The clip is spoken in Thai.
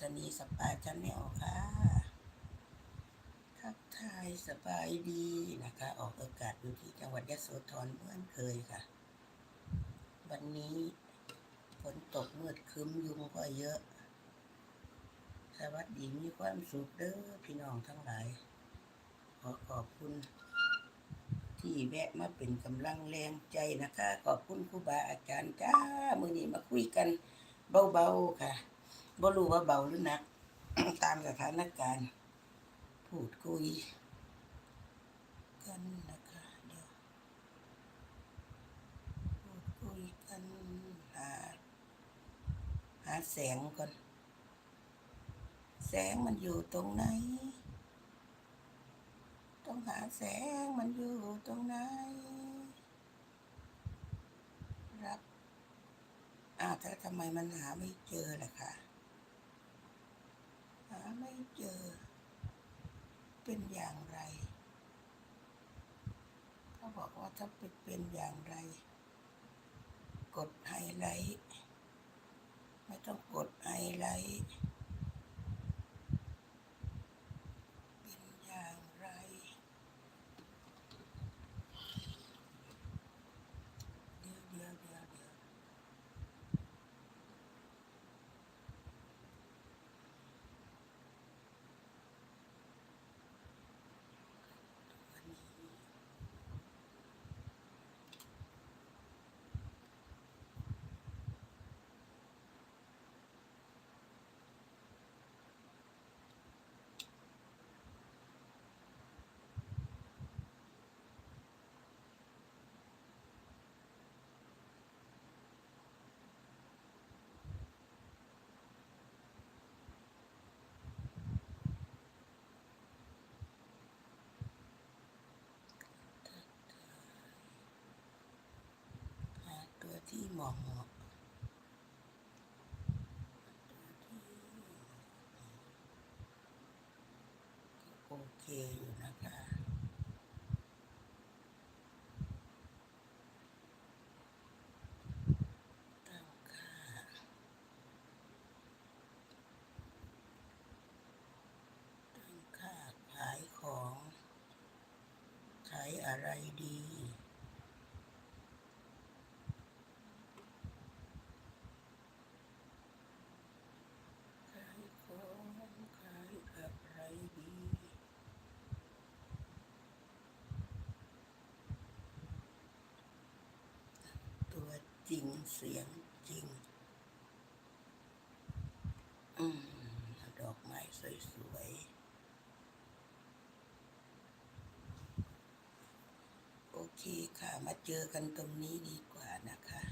ษณีสปาชาแนลค่ะ ทักทายสบายดีนะคะ ออกอากาศอยู่ที่จังหวัดยะโสธรเมื่อนเคยค่ะ วันนี้ฝนตกมืดครึ้มยุงก็เยอะ สวัสดีมีความสุขเด้อพี่น้องทั้งหลาย ขอขอบคุณที่แวะมาเป็นกำลังแรงใจนะคะ ขอบคุณครูบาอาจารย์จ้า มือนี้มาคุยกันเบาๆค่ะ บ่รู้ว่าเบาหรือหนัก ตามสถานการณ์ พูดคุย กันนะคะเดี๋ยวพูดคุยกันหาหาแสงก่อนแสงมันอยู่ตรงไหน ต้องหาแสงมันอยู่ตรงไหน รับอ้าวแต่ทำไมมันหาไม่เจอล่ะคะ ไม่เจอ เป็นอย่างไรเขาบอกว่าถ้าเป็นเป็นอย่างไร กดไฮไลท์ ไม่ต้องกดไฮไลท์ เป็นอย่างไร เดี๋ยวเดี๋ยวเดี๋ยวเดี๋ยววันนี้หาตัว ตัวที่ก็โอเคอยู่นะคะตั้งค่าตั้งค่าขายของ ขายอะไรดี ขายของขายอะไรดี ตัว จริงเสียงจริง อืม ดอกไม้สวยๆ โอเคค่ะ มาเจอกันตรงนี้ดีกว่านะคะ